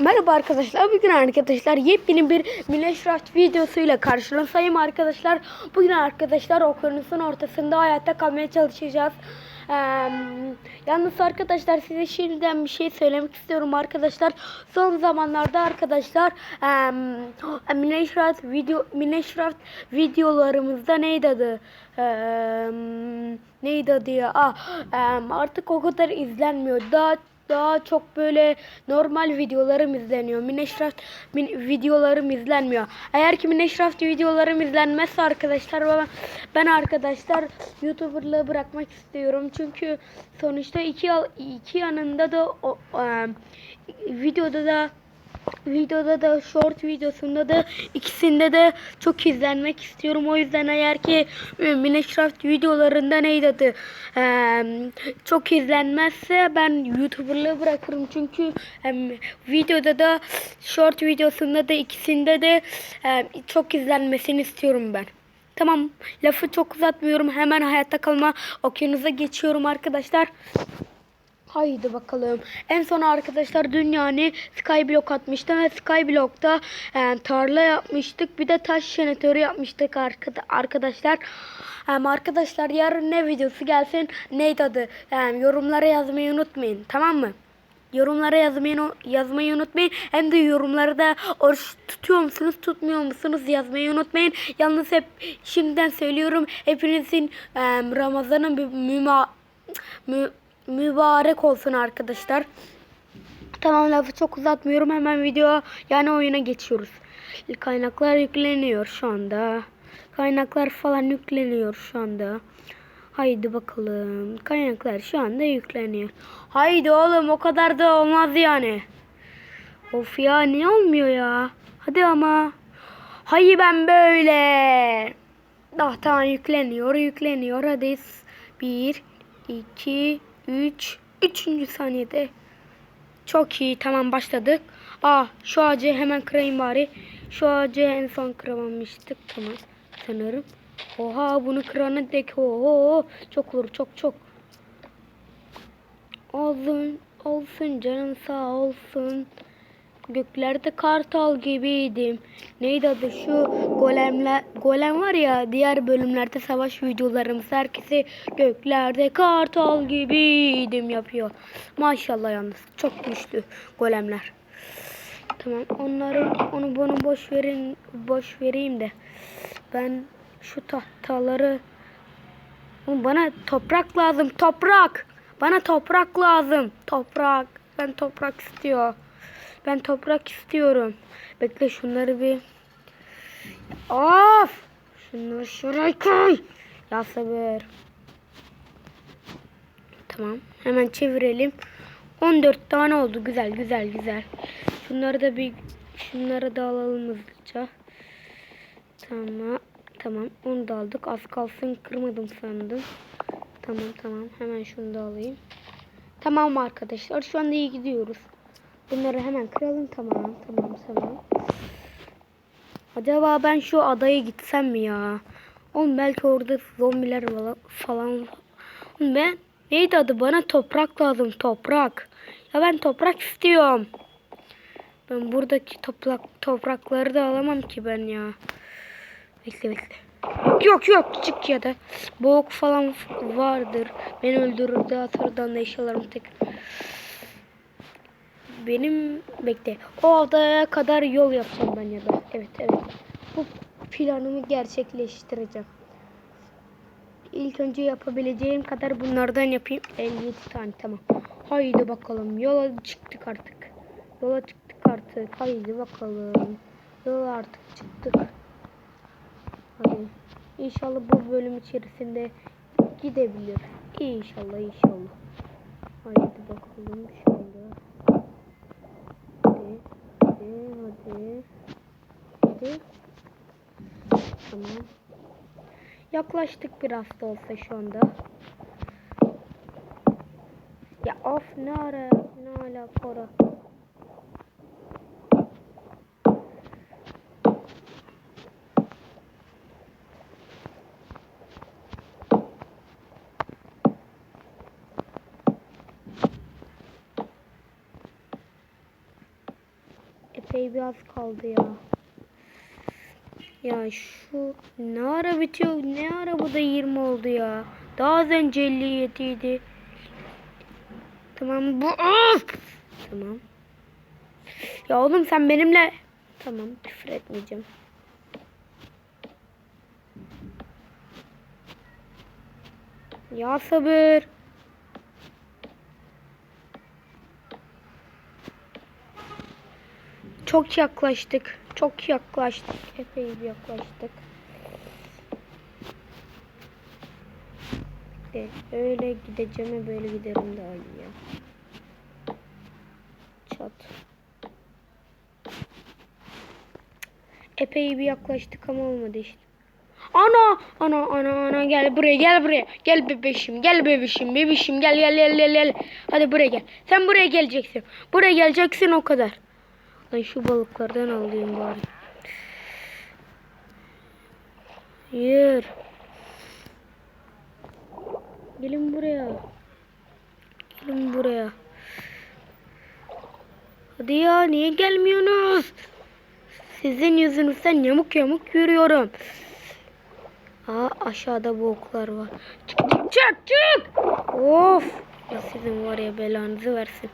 Merhaba arkadaşlar. Bugün arkadaşlar yepyeni bir Minecraft videosuyla karşınızdayım arkadaşlar. Bugün arkadaşlar okyanusun ortasında hayatta kalmaya çalışacağız. Ee, yalnız arkadaşlar size şimdiden bir şey söylemek istiyorum arkadaşlar. Son zamanlarda arkadaşlar ee, Minecraft video Minecraft videolarımızda neydi adı? Ee, neydi adı ya? Ah, ee, artık o kadar izlenmiyor. Daha daha çok böyle normal videolarım izleniyor. Minecraft min, videolarım izlenmiyor. Eğer ki Minecraft videolarım izlenmezse arkadaşlar ben, ben arkadaşlar YouTuber'lığı bırakmak istiyorum. Çünkü sonuçta iki, iki yanında da o, e, videoda da videoda da short videosunda da ikisinde de çok izlenmek istiyorum. O yüzden eğer ki e, Minecraft videolarında neydi adı Ee, çok izlenmezse ben YouTuber'lığı bırakırım. Çünkü em, videoda da short videosunda da ikisinde de e, çok izlenmesini istiyorum ben. Tamam lafı çok uzatmıyorum. Hemen hayatta kalma okyanusa geçiyorum arkadaşlar. Haydi bakalım. En son arkadaşlar dün yani Skyblock atmıştım ve Skyblock'ta e, tarla yapmıştık. Bir de taş jeneratörü yapmıştık arkada, arkadaşlar. Hem arkadaşlar yarın ne videosu gelsin neydi adı? Yani yorumlara yazmayı unutmayın. Tamam mı? Yorumlara yazmayı, yazmayı unutmayın. Hem de yorumlara da oruç tutuyor musunuz, tutmuyor musunuz yazmayı unutmayın. Yalnız hep şimdiden söylüyorum. Hepinizin e, Ramazan'ın bir müma, mü, mübarek olsun arkadaşlar. Tamam lafı çok uzatmıyorum. Hemen video yani oyuna geçiyoruz. Kaynaklar yükleniyor şu anda. Kaynaklar falan yükleniyor şu anda. Haydi bakalım. Kaynaklar şu anda yükleniyor. Haydi oğlum o kadar da olmaz yani. Of ya ne olmuyor ya. Hadi ama. Hayır ben böyle. Ah tamam yükleniyor yükleniyor. Hadi. Bir, iki, üç. Üçüncü saniyede. Çok iyi tamam başladık. Ah şu ağacı hemen kırayım bari. Şu ağacı en son kıramamıştık. Tamam sanırım. Oha bunu kırana dek. Oho çok olur çok çok. Olsun olsun canın sağ olsun. Göklerde kartal gibiydim. Neydi adı şu golemler golem var ya diğer bölümlerde savaş videolarımız herkese göklerde kartal gibiydim yapıyor. Maşallah yalnız çok güçlü golemler. Tamam onları onu bunu boş verin boş vereyim de ben şu tahtaları bana toprak lazım toprak bana toprak lazım toprak ben toprak istiyor ben toprak istiyorum. Bekle şunları bir. Of! Şunları şuraya koy. Ya sabır. Tamam hemen çevirelim. 14 tane oldu. Güzel güzel güzel. Şunları da bir şunları da alalım hızlıca. Tamam Tamam. Onu da aldık. Az kalsın kırmadım sandım. Tamam tamam. Hemen şunu da alayım. Tamam arkadaşlar şu anda iyi gidiyoruz. Bunları hemen kıralım. Tamam tamam tamam. Acaba ben şu adaya gitsem mi ya? Oğlum belki orada zombiler falan. Oğlum ben neydi adı? Bana toprak lazım toprak. Ya ben toprak istiyorum. Ben buradaki toprak toprakları da alamam ki ben ya. Bekle bekle. Yok yok çık ya da boğuk falan vardır. Beni öldürürdü atırdan da eşyalarımı tek. Benim bekle. O adaya kadar yol yapacağım ben ya da. Evet evet. Bu planımı gerçekleştireceğim. İlk önce yapabileceğim kadar bunlardan yapayım. 57 tane tamam. Haydi bakalım. Yola çıktık artık. Yola çıktık artık. Haydi bakalım. Yola artık çıktık. Hadi. İnşallah bu bölüm içerisinde gidebilir. İnşallah inşallah. Haydi bakalım şöyle. Hadi. Hadi hadi. Tamam. Yaklaştık biraz da olsa şu anda. Ya of ne ara ne alaka ora. Epey biraz kaldı ya. Ya şu ne ara bitiyor? Ne ara bu da 20 oldu ya? Daha az önce 57 idi. Tamam bu. Of! Tamam. Ya oğlum sen benimle tamam küfür etmeyeceğim. Ya sabır. Çok yaklaştık. Çok yaklaştık. Epey bir yaklaştık. De, öyle gideceğime böyle giderim daha iyi ya. Çat. Epey bir yaklaştık ama olmadı işte. Ana ana ana ana gel buraya gel buraya. Gel bebeşim gel bebişim bebişim gel gel gel gel gel. Hadi buraya gel. Sen buraya geleceksin. Buraya geleceksin o kadar. Lan şu balıklardan alayım bari. Hayır. Gelin buraya. Gelin buraya. Hadi ya niye gelmiyorsunuz? Sizin yüzünüzden yamuk yamuk yürüyorum. Aa aşağıda bu oklar var. Çık çık çık. Of. Ya sizin var ya belanızı versin.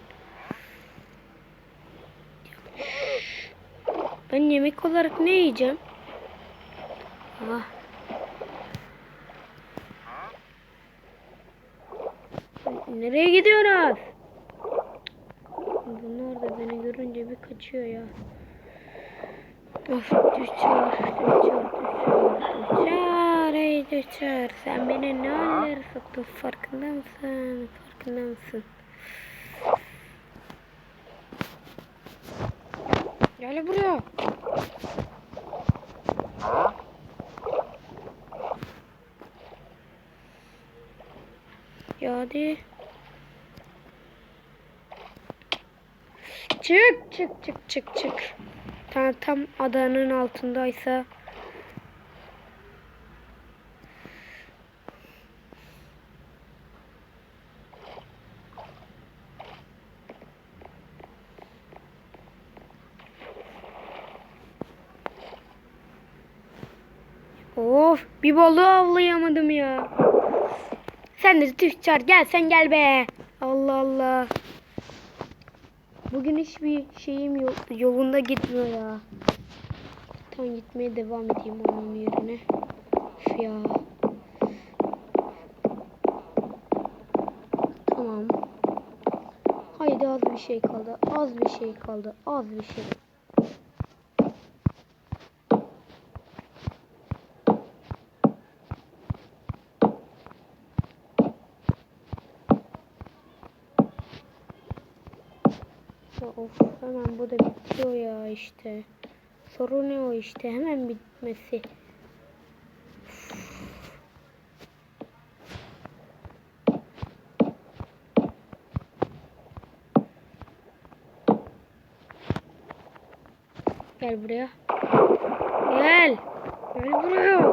Ben yemek olarak ne yiyeceğim? Ah. Nereye gidiyorsunuz? Bunlar da beni görünce bir kaçıyor ya. Of düşüyor, düşüyor, düşüyor, düşüyor, ey düşüyor. Sen beni ne hallere soktun farkında mısın? Farkında mısın? Gel buraya. Ya hadi. Çık çık çık çık çık. Tam, tam adanın altındaysa Of bir balığı avlayamadım ya. Sen de tüccar gel sen gel be. Allah Allah. Bugün hiçbir şeyim yok. Yolunda gitmiyor ya. Tam gitmeye devam edeyim onun yerine. Üf ya. Tamam. Haydi az bir şey kaldı. Az bir şey kaldı. Az bir şey. Of hemen bu da bitiyor ya işte. Sorun ne o işte hemen bitmesi. Gel buraya. Gel. Gel buraya.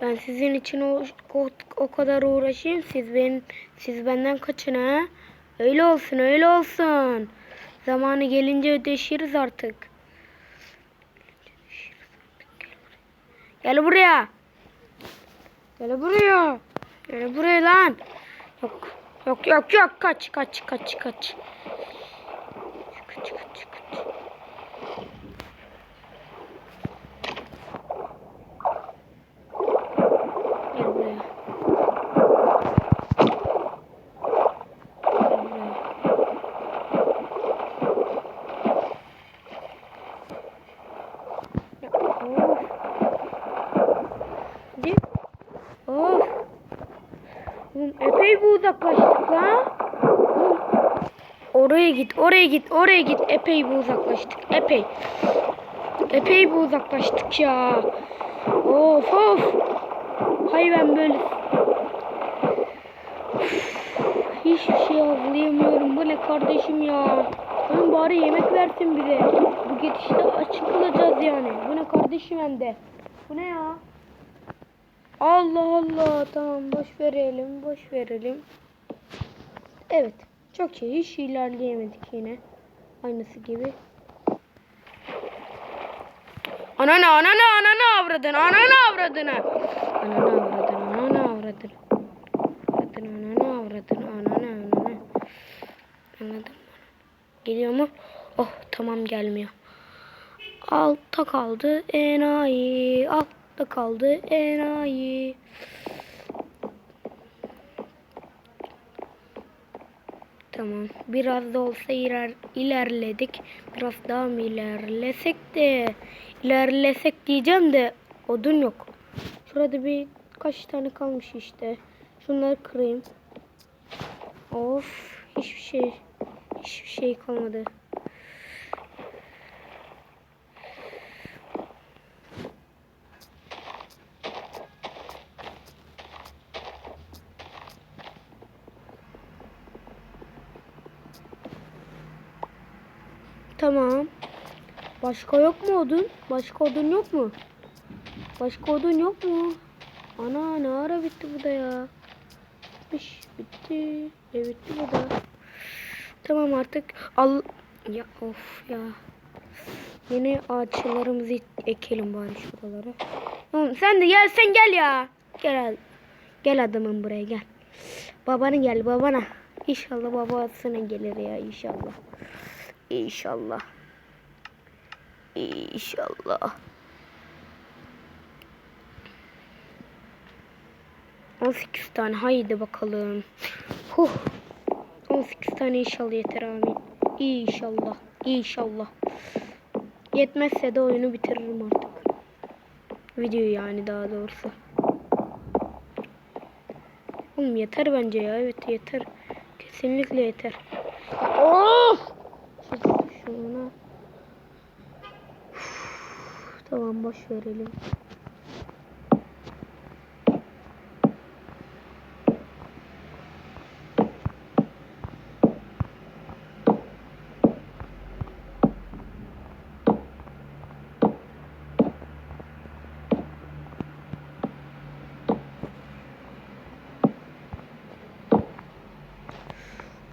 Ben sizin için o, o, o kadar uğraşayım. Siz ben siz benden kaçın ha. Öyle olsun, öyle olsun. Zamanı gelince ödeşiriz artık. Gel buraya. Gel buraya. Gel buraya lan. Yok. Yok yok yok kaç kaç kaç kaç. Kaç kaç kaç. Gel buraya. Gel buraya. Ya, Of. Hadi. Of. Oğlum epey bir uzaklaştık. Oğlum, Oraya git, oraya git, oraya git. Epey bir uzaklaştık. Epey. Epey bir uzaklaştık ya. Of of. Hay ben böyle hiçbir şey avlayamıyorum. Bu ne kardeşim ya. Ben bari yemek versin bize. Bu gidişte açık kalacağız yani. Bu ne kardeşim hem de. Bu ne ya? Allah Allah. Tamam boş verelim. Boş verelim. Evet. Çok iyi. Hiç ilerleyemedik yine. Aynısı gibi. Ananı ananı ananı avradını ananı avradını. Ananı avradını ananı avradını. Avradını ananı avradını ananı ananı. Anladın mı? Geliyor mu? Oh tamam gelmiyor. Altta kaldı enayi. Altta kaldı enayi. Tamam. Biraz da olsa iler, ilerledik. Biraz daha mı ilerlesek de ilerlesek diyeceğim de odun yok. Şurada bir kaç tane kalmış işte. Şunları kırayım. Of hiçbir şey hiçbir şey kalmadı. Tamam. Başka yok mu odun? Başka odun yok mu? Başka odun yok mu? Ana ne ara bitti bu da ya? Bitmiş. Bitti. E bitti bu da. Tamam artık al. Ya of ya. Yeni ağaçlarımızı ekelim bari şuralara. Tamam sen de gel sen gel ya. Gel gel adamım buraya gel. Babana gel babana. İnşallah babasına gelir ya inşallah. İnşallah. İnşallah. 18 tane haydi bakalım. Huh. 18 tane inşallah yeter amin. İnşallah. İnşallah. Yetmezse de oyunu bitiririm artık. Videoyu yani daha doğrusu. Oğlum yeter bence ya. Evet yeter. Kesinlikle yeter. Of! Şuna. Uf, Tamam boş verelim.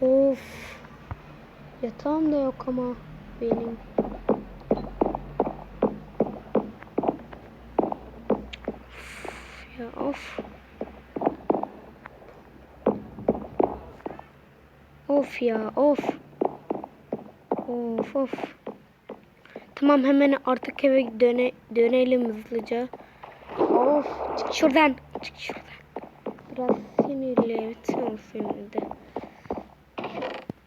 Of. Yatağım da yok ama benim. Ya of. Of ya of. Of of. Tamam hemen artık eve döne, dönelim hızlıca. Of çık şuradan. Çık şuradan. Biraz sinirli evet sinirli.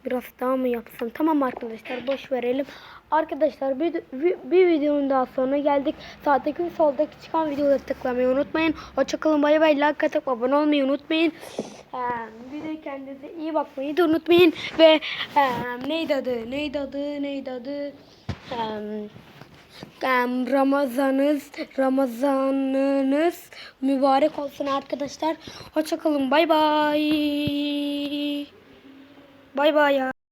Biraz daha mı yapsam? Tamam arkadaşlar boş verelim. Arkadaşlar bir, bir, bir videonun daha sonuna geldik. Sağdaki ve soldaki çıkan videoları tıklamayı unutmayın. Hoşçakalın bay bay. Like atıp abone olmayı unutmayın. Ee, bir de kendinize iyi bakmayı da unutmayın. Ve e, neydi adı? Neydi adı? Neydi adı? Ee, Ramazanınız Ramazanınız mübarek olsun arkadaşlar. Hoşçakalın. Bay bay. Bay bay ya.